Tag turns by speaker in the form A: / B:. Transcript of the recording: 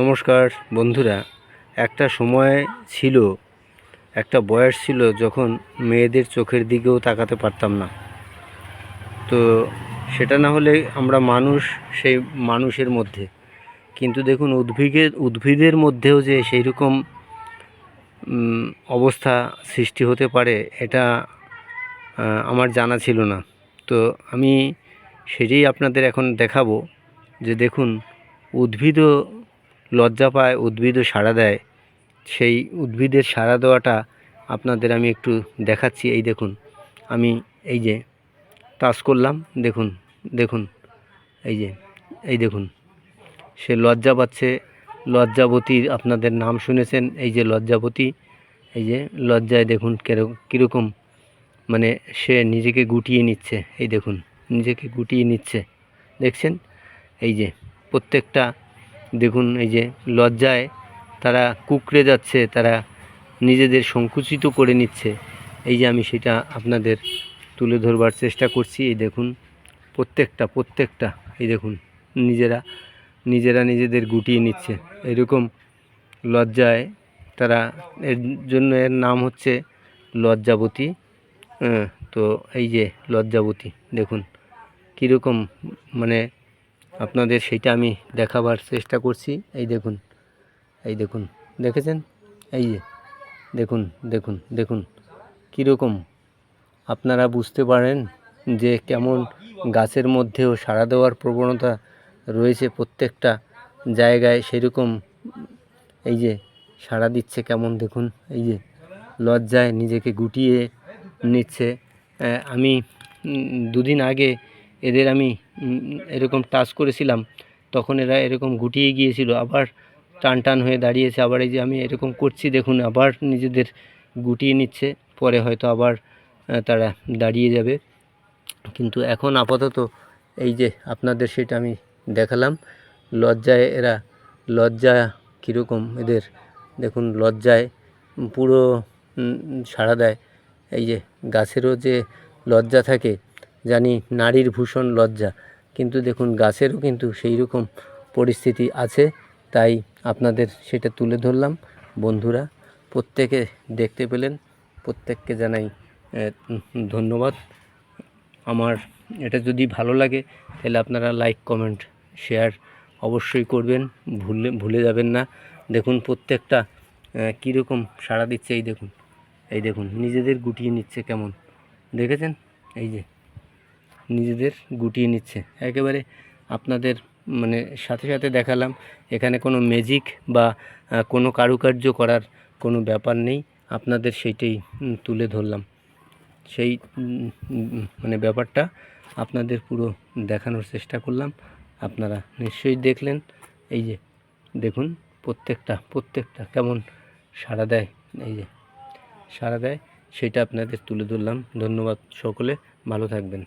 A: নমস্কার, বন্ধুরা। একটা সময় ছিল, একটা বয়স ছিল যখন মেয়েদের চোখের দিকেও তাকাতে পারতাম না। তো সেটা না হলে আমরা মানুষ, সেই মানুষের মধ্যে। কিন্তু দেখুন উদ্ভিদের উদ্ভিদের মধ্যেও যে সেই রকম অবস্থা সৃষ্টি হতে পারে, এটা আমার জানা ছিল না। তো আমি সেটাই আপনাদের এখন দেখাবো যে দেখুন, উদ্ভিদও লজ্জা পায়, উদ্ভিদও সাড়া দেয়। সেই উদ্ভিদের সাড়া দেওয়াটা আপনাদের আমি একটু দেখাচ্ছি, এই দেখুন। আমি এই যে টাচ করলাম, দেখুন দেখুন, এই যে, এই দেখুন। সে লজ্জা পাচ্ছে, লজ্জাবতীর আপনাদের নাম শুনেছেন, এই যে লজ্জাবতী, এই যে লজ্জায় দেখুন কীরকম মানে সে নিজেকে গুটিয়ে নিচ্ছে, এই দেখুন, নিজেকে গুটিয়ে নিচ্ছে। দেখছেন? এই যে প্রত্যেকটা দেখুন এই যে লজ্জায় তারা কুকড়ে যাচ্ছে, তারা নিজেদের সংকুচিত করে নিচ্ছে। এই যে আমি সেটা আপনাদের তুলে ধরবার চেষ্টা করছি। এই দেখুন, প্রত্যেকটা প্রত্যেকটা, এই দেখুন, নিজেরা নিজেরা নিজেদের গুটিয়ে নিচ্ছে। এরকম লজ্জায় তারা, এর জন্য এর নাম হচ্ছে লজ্জাবতী। তো এই যে লজ্জাবতী, দেখুন, কীরকম মানে আপনাদের সেটা আমি দেখাবার চেষ্টা করছি। এই দেখুন এই দেখুন, দেখেছেন? এই যে, দেখুন দেখুন দেখুন, কীরকম। আপনারা বুঝতে পারেন যে কেমন গাছের মধ্যেও সাড়া দেওয়ার প্রবণতা রয়েছে প্রত্যেকটা জায়গায়, সেরকম এই যে সাড়া দিচ্ছে কেমন, দেখুন, এই যে লজ্জায় নিজেকে গুটিয়ে নিচ্ছে। আমি দুদিন আগে এদের আমি এরকম টাচ করেছিলাম, তখন এরা এরকম গুটিয়ে গিয়েছিল, আবার টান টান হয়ে দাঁড়িয়েছে, আবার এই যে আমি এরকম করছি, দেখুন, আবার নিজেদের গুটিয়ে নিচ্ছে, পরে হয়তো আবার তারা দাঁড়িয়ে যাবে। কিন্তু এখন আপাতত এই যে আপনাদের সেটা আমি দেখালাম, লজ্জায় এরা, লজ্জা কীরকম এদের, দেখুন, লজ্জায় পুরো সাড়া দেয়। এই যে গাছেরও যে লজ্জা থাকে জানি নারীর ভূষণ লজ্জা। কিন্তু দেখুন, গাছেরও কিন্তু সেই রকম পরিস্থিতি আছে, তাই আপনাদের সেটা তুলে ধরলাম। বন্ধুরা, প্রত্যেকে দেখতে পেলেন, প্রত্যেককে জানাই ধন্যবাদ। আমার এটা যদি ভালো লাগে, তাহলে আপনারা লাইক, কমেন্ট, শেয়ার অবশ্যই করবেন। ভুলে ভুলে যাবেন না। দেখুন, প্রত্যেকটা কীরকম সাড়া দিচ্ছে, এই দেখুন। এই দেখুন, নিজেদের গুটিয়ে নিচ্ছে কেমন। দেখেছেন? এই যে। নিজেদের গুটিয়ে নিচ্ছে। একেবারে আপনাদের মানে সাথে সাথে দেখালাম, এখানে কোনো ম্যাজিক বা কোনো কারুকার্য করার কোনো ব্যাপার নেই। আপনাদের সেইটাই তুলে ধরলাম। সেই মানে ব্যাপারটা আপনাদের পুরো দেখানোর চেষ্টা করলাম। আপনারা নিশ্চয়ই দেখলেন। এই যে, দেখুন প্রত্যেকটা প্রত্যেকটা কেমন সাড়া দেয়। এই যে, সাড়া দেয়, সেটা আপনাদের তুলে ধরলাম। ধন্যবাদ সকলে, ভালো থাকবেন।